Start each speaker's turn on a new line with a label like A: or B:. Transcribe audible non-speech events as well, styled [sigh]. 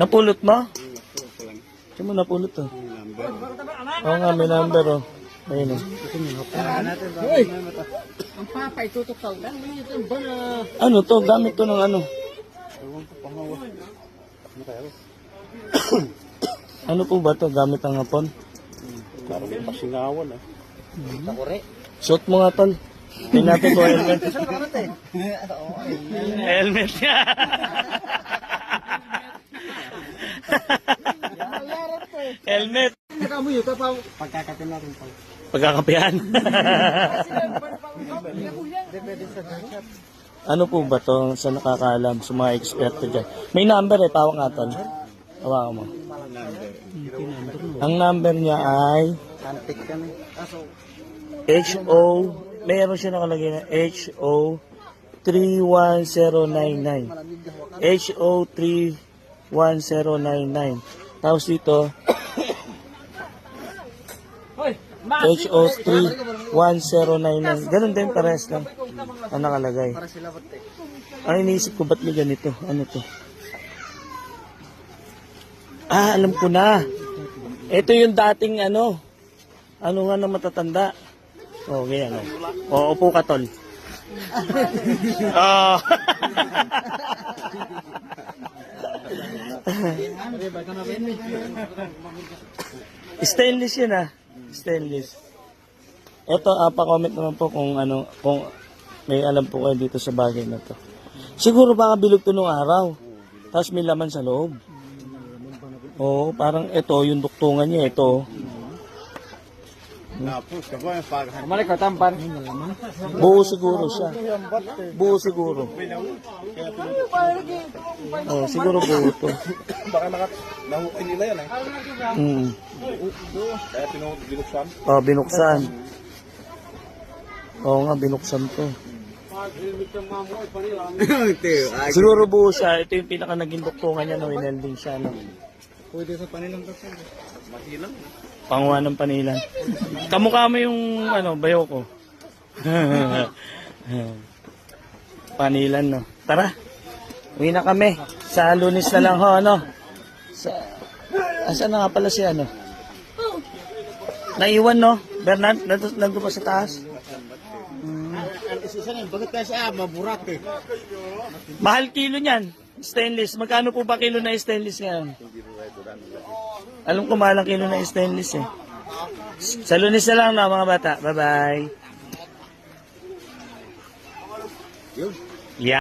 A: Napulot mo? Saan mo napulot to?
B: Number.
A: Oo nga, may number oh. Ayun oh.
B: Kailangan natin ba? Uy!
C: Ang papa, itutok na?
A: Ano to? Gamit to ng ano?
B: Ano
A: po ba to? Gamit ang hapon?
B: Parang may pasingawan ah.
C: Takore.
A: Suot mo nga tol. Tingnan natin ko helmet. helmet niya. helmet.
C: Nakamoy ito pa.
B: Pagkakatin natin pa.
A: Pagkakapihan. ano po ba to sa nakakaalam sa mga eksperto dyan? May number eh, tawag nga tol. Hawakan mo. Ang number niya ay. HO, meron siya nakalagay na HO 31099. HO 31099. Tapos dito, HO 31099. Ganun din, parehas lang. Ang nakalagay. Ang iniisip ko, ba't may ganito? Ano to? Ah, alam ko na. Ito yung dating ano. Ano nga na matatanda. Okay, ano. O, upo ka, tol. Oh. [laughs] Stainless yun ah. Stainless. Ito, ah, pa-comment naman po kung ano, kung may alam po kayo dito sa bagay na to. Siguro baka bilog to nung araw. Tapos may laman sa loob. Oo, parang ito, yung duktungan niya, ito.
B: Napos ka
C: tampan.
A: Buo siguro siya. Buo siguro. Oh, siguro buo to.
B: Baka nakat nahukin nila yan eh.
A: Mm.
B: Kaya binuksan.
A: Oh, binuksan. Oo nga, binuksan to. [laughs] Siguro buo siya. Ito yung pinaka naging duktungan niya, no? Winelding siya, no?
B: Pwede sa panilang kasi. Mahilang.
A: Panguha ng panilan. Kamukha mo yung, ano, bayo ko. [laughs] panilan, no? Tara. Uwi na kami. Sa lunis na lang, ho, ano? Sa... Asan na nga pala si, ano? Naiwan, no? Bernard, nandun, nandun pa sa taas.
C: Na, bakit kasi ah, maburak eh.
A: Mahal kilo niyan. Stainless. Magkano po ba kilo na stainless ngayon? Alam ko mahal ang kilo na stainless eh. Sa lunes na lang na mga bata. Bye-bye.
B: Yun.